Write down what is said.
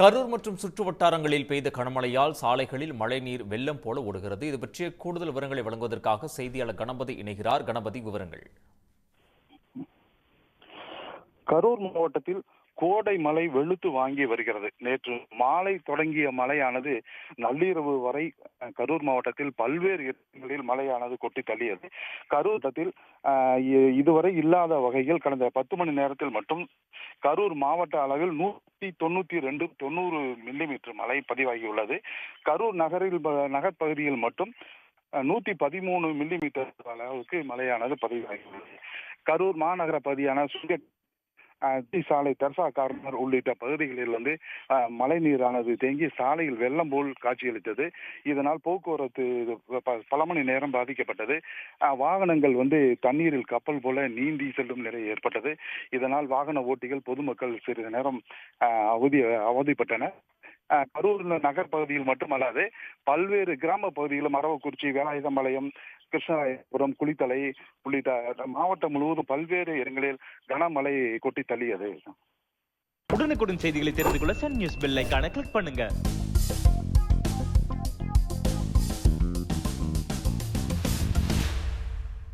கரூர் மற்றும் சுற்று வட்டாரங்களில் பெய்த கனமழையால் சாலைகளில் மழைநீர் வெள்ளம் போல ஓடுகிறது. இது பற்றிய கூடுதல் விவரங்களை வழங்குவதற்காக செய்தியாளர் கணபதி இணைகிறார். கணபதி விவரங்கள். கரூர் மாவட்டத்தில் கோடை மழை வெளுத்து வாங்கி வருகிறது. நேற்று மாலை தொடங்கிய மழையானது நள்ளிரவு வரை கரூர் மாவட்டத்தில் பல்வேறு இடங்களில் மழையானது கொட்டி தள்ளியது. கரூர் மாவட்டத்தில் இதுவரை இல்லாத வகையில் கடந்த பத்து மணி நேரத்தில் மட்டும் கரூர் மாவட்ட அளவில் நூத்தி தொண்ணூத்தி ரெண்டு தொண்ணூறு மில்லிமீட்டர் மழை பதிவாகியுள்ளது. கரூர் நகரில் ப- நகர்ப்பகுதியில் மட்டும் நூத்தி பதிமூணு மில்லிமீட்டர் அளவுக்கு மழையானது பதிவாகியுள்ளது. கரூர் மாநகர பகுதியான சுங்க சாலை தர்சா கார்னர் உள்ளிட்ட பகுதிகளில் வந்து மழை நீரானது தேங்கி சாலையில் வெள்ளம் போல் காட்சியளித்தது. இதனால் போக்குவரத்து பல மணி நேரம் பாதிக்கப்பட்டது. வாகனங்கள் வந்து தண்ணீரில் கப்பல் போல நீந்தி செல்லும் நிலை ஏற்பட்டது. இதனால் வாகன ஓட்டிகள் பொதுமக்கள் சிறிது நேரம் அவதி அவதிப்பட்டனர். கரூர் நகர் பகுதியில் மட்டுமல்லாது பல்வேறு கிராம பகுதிகளும் அரவக்குறிச்சி வேலாயுதம்பாளையம் கிருஷ்ணராயபுரம் குளித்தலை உள்ளிட்ட மாவட்டம் முழுவதும் பல்வேறு இடங்களில் கனமழை கொட்டி தள்ளியது. உடனுக்குடன் செய்திகளை தெரிந்து கொள்ள சன் நியூஸ் பெல் ஐகானை கிளிக் பண்ணுங்க.